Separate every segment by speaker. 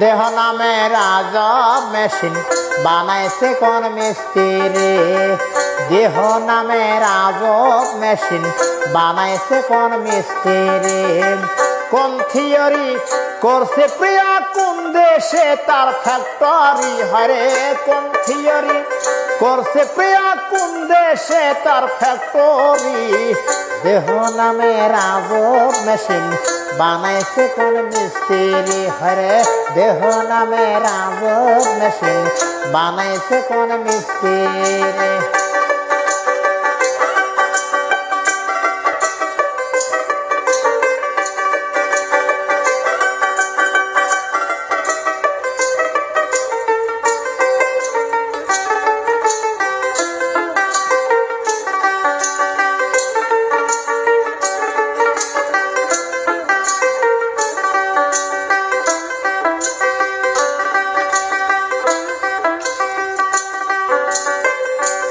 Speaker 1: দেহ নামে রাজ মেশিন বানাইছে কোন মিস্ত্রি। দেহ নামে রাজ মেশিন বানাইছে কোন মিস্ত্রি। কোন থিওরি করছে প্রিয়া, কোন দেশে তার ফ্যাক্টরি হরে, কোন থিওরি করছে প্রিয়া, কোন দেশে তার ফ্যাক্টরি দেহ নামে রাজ মেশিন বানাইছে কোন মিস্ত্রি। হরে, দেহ নামে রাজ মেশিন বানাইছে কোন মিস্ত্রি।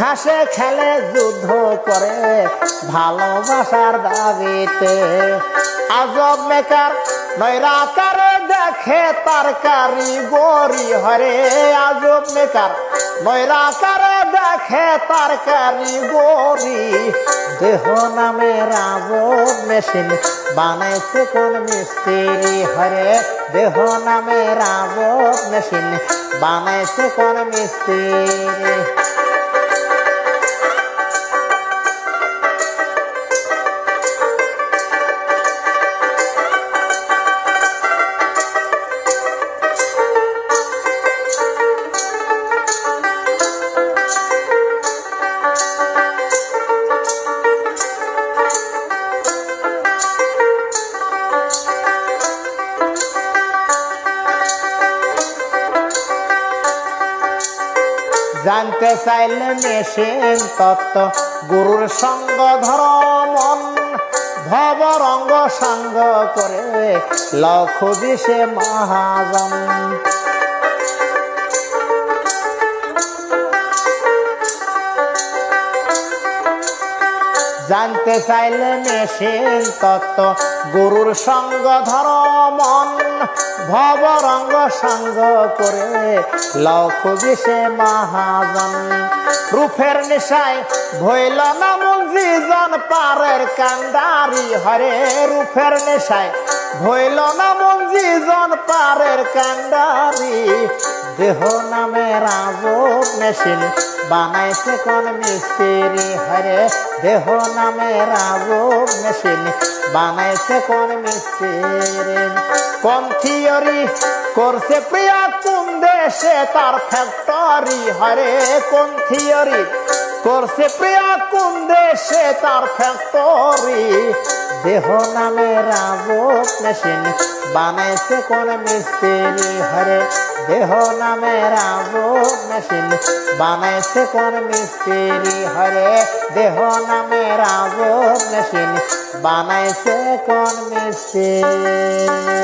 Speaker 1: হাসে খেলে যুদ্ধ করে ভালোবাসার দাবিতে। আজব মেকার নৈরাকারে দেখে তার কারিগরি হরে। আজব মেকার নৈরাকারে দেখে তার কারিগরি দেহ নামে রাজব মেশিন বানাইছে কোন মিস্ত্রি হরে। দেহ নামে রাজব মেশিন বানাইছে কোন মিস্ত্রি। জানতে চাইলে মেশিন তত্ত্ব, গুরুর সঙ্গ ধর মন ভব রঙ্গ সঙ্গ করে লক্ষ সে মহাজন। জানতে চাইলে মেশিন তত্ত্ব। গুরুর সঙ্গ ধর মন, ভব রঙ্গ সঙ্গ করে লক্ষ বিশে মহাজন। রূপের নিশায় ভইল না মঞ্জিজন পারের কান্দারি হরে। রূপের নেশায় ভইল না মঞ্জিজন পারের কান্দারি দেহ নামে রাজব মেশিন বানাইছে কোন মিস্ত্রি হরে দেহ নামে রাজব মেশিন বানাইছে কোন মিস্ত্রি। কোন থিওরি করছে প্রিয়া কোন দেশে তার ফ্যাক্টরি হরে কোন থিওরি? করছে প্রিয়া কোন দেশে তার ফ্যাক্টরি দেহ নামে রাজব মেশিন, বানাইছে কোন মিস্ত্রি। হরে, দেহ নামে রাজব মেশিন, বানাইছে কোন মিস্ত্রি। হরে, দেহ নামে রাজব মেশিন, বানাইছে কোন মিস্ত্রি।